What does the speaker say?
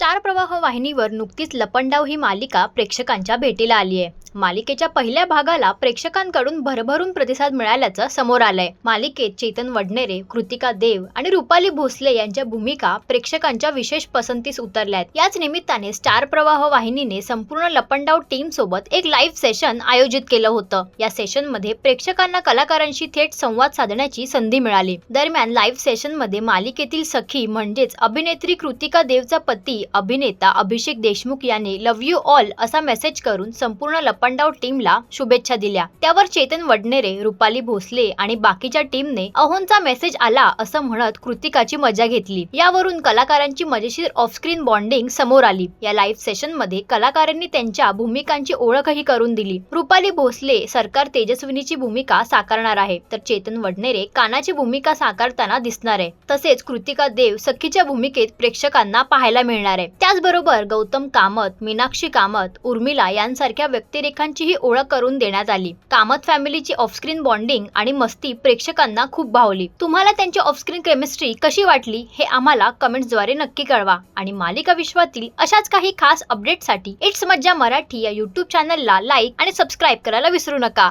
Star प्रवाह वाहिनीवर नुकतीच लपंडाव ही मालिका प्रेक्षकांच्या भेटीला आली आहे मालिकेच्या पहिल्या भागाला प्रेक्षकांकडून भरभरून प्रतिसाद मिळाल्याचं समोर आलंय. मालिकेत चेतन वडनेरे कृतिका देव आणि रुपाली भोसले यांच्या भूमिका प्रेक्षकांच्या विशेष पसंतीस उतरल्यात. याच निमित्ताने स्टार प्रवाह वाहिनीने संपूर्ण लपंडाव टीम सोबत एक लाईव्ह सेशन आयोजित केलं होतं. या सेशनमध्ये प्रेक्षकांना कलाकारांशी थेट संवाद साधण्याची संधी मिळाली. दरम्यान लाईव्ह सेशनमध्ये मालिकेतील सखी म्हणजेच अभिनेत्री कृतिका देवचा पती अभिनेता अभिषेक देशमुख याने लव्ह यू ऑल असा मेसेज करून संपूर्ण लपंडाव टीमला शुभेच्छा दिल्या. त्यावर चेतन वडनेरे रुपाली भोसले आणि बाकीच्या टीमने अहोंचा मेसेज आला असं म्हणत कृतिकाची मजा घेतली. यावरून कलाकारांची मजेशीर ऑफस्क्रीन बॉन्डिंग समोर आली. या लाईव्ह सेशनमध्ये कलाकारांनी त्यांच्या भूमिकांची ओळखही करून दिली. रुपाली भोसले सरकार तेजस्विनीची भूमिका साकारणार आहे तर चेतन वडनेरे कानाची भूमिका साकारताना दिसणार आहे. तसेच कृतिका देव सखीच्या भूमिकेत प्रेक्षकांना पाहायला मिळणार आहे. त्याचबरोबर गौतम कामत मीनाक्षी कामत उर्मिला यांसारख्या व्यक्तिरेखांचीही ओळख करून देण्यात आली. कामत फॅमिलीची ऑफस्क्रीन बॉन्डिंग आणि मस्ती प्रेक्षकांना खूप भावली. तुम्हाला त्यांची ऑफस्क्रीन केमिस्ट्री कशी वाटली हे आम्हाला कमेंट्सद्वारे नक्की कळवा. आणि मालिका विश्वातील अशाच काही खास अपडेटसाठी इट्स मज्जा मराठी या युट्यूब चॅनलला लाईक आणि सबस्क्राईब करायला विसरू नका.